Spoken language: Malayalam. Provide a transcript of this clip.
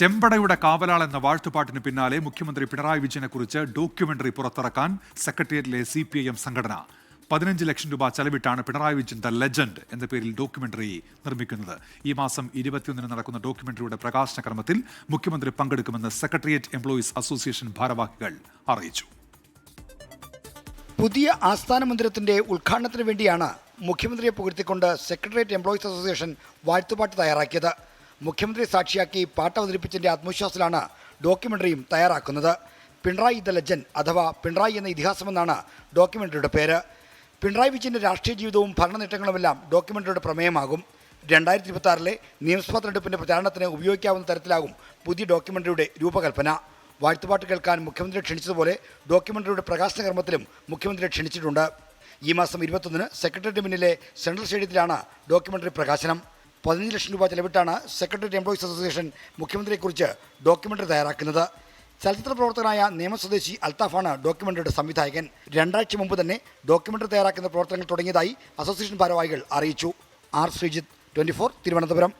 ചെമ്പടയുടെ കാവലാൾ എന്ന വാഴ്ത്തുപാട്ടിന് പിന്നാലെ മുഖ്യമന്ത്രി പിണറായി വിജയനെക്കുറിച്ച് ഡോക്യുമെന്ററി പുറത്തിറക്കാൻ സെക്രട്ടേറിയറ്റിലെ സി പി ഐ എം സംഘടന പതിനഞ്ച് ലക്ഷം രൂപ ചെലവിട്ടാണ് പിണറായി വിജയൻ ദ ലെജൻഡ് എന്ന പേരിൽ ഡോക്യുമെന്ററി നിർമ്മിക്കുന്നത്. ഈ മാസം ഇരുപത്തിയൊന്നിന് നടക്കുന്ന ഡോക്യുമെന്ററിയുടെ പ്രകാശന ക്രമത്തിൽ മുഖ്യമന്ത്രി പങ്കെടുക്കുമെന്ന് സെക്രട്ടേറിയറ്റ് എംപ്ലോയീസ് അസോസിയേഷൻ ഭാരവാഹികൾ അറിയിച്ചു. പുതിയ ആസ്ഥാന മന്ദിരത്തിന്റെ ഉദ്ഘാടനത്തിന് വേണ്ടിയാണ് മുഖ്യമന്ത്രിയെ പുകഴ്ത്തിക്കൊണ്ട് സെക്രട്ടേറിയറ്റ് എംപ്ലോയീസ് അസോസിയേഷൻ വാഴ്ത്തുപാട്ട് തയ്യാറാക്കിയത്. മുഖ്യമന്ത്രി സാക്ഷിയാക്കി പാട്ട് അവതരിപ്പിച്ചതിന്റെ ആത്മവിശ്വാസത്തിലാണ് ഡോക്യുമെന്ററിയും തയ്യാറാക്കുന്നത്. പിണറായി ദ ലെജൻ അഥവാ പിണറായി എന്ന ഇതിഹാസമെന്നാണ് ഡോക്യുമെന്ററിയുടെ പേര്. പിണറായി വിജയന്റെ രാഷ്ട്രീയ ജീവിതവും ഭരണനേട്ടങ്ങളുമെല്ലാം ഡോക്യുമെന്ററിയുടെ പ്രമേയമാകും. രണ്ടായിരത്തി ഇരുപത്തി നിയമസഭാ തെരഞ്ഞെടുപ്പിന്റെ പ്രചാരണത്തിന് ഉപയോഗിക്കാവുന്ന തരത്തിലാകും പുതിയ ഡോക്യുമെന്ററിയുടെ രൂപകൽപ്പന. വാഴ്ത്തുപാട്ട് കേൾക്കാൻ മുഖ്യമന്ത്രി ക്ഷണിച്ചതുപോലെ ഡോക്യുമെന്ററിയുടെ പ്രകാശന കർമ്മത്തിലും മുഖ്യമന്ത്രി ക്ഷണിച്ചിട്ടുണ്ട്. ഈ മാസം ഇരുപത്തൊന്നിന് സെക്രട്ടേറിയറ്റ് മുന്നിലെ സെൻട്രൽ സ്റ്റേഡിയത്തിലാണ് ഡോക്യുമെന്ററി പ്രകാശനം. പതിനഞ്ച് ലക്ഷം രൂപ ചെലവിട്ടാണ് സെക്രട്ടറി എംപ്ലോയീസ് അസോസിയേഷൻ മുഖ്യമന്ത്രിയെക്കുറിച്ച് ഡോക്യുമെന്ററി തയ്യാറാക്കുന്നത്. ചലച്ചിത്ര പ്രവർത്തകനായ നിയമ സ്വദേശി അൽത്താഫാണ് ഡോക്യുമെന്ററിയുടെ സംവിധായകൻ. രണ്ടാഴ്ച മുമ്പ് തന്നെ ഡോക്യുമെന്ററി തയ്യാറാക്കുന്ന പ്രവർത്തനങ്ങൾ തുടങ്ങിയതായി അസോസിയേഷൻ ഭാരവാഹികൾ അറിയിച്ചു. R Sreejith twenty Thiruvananthapuram.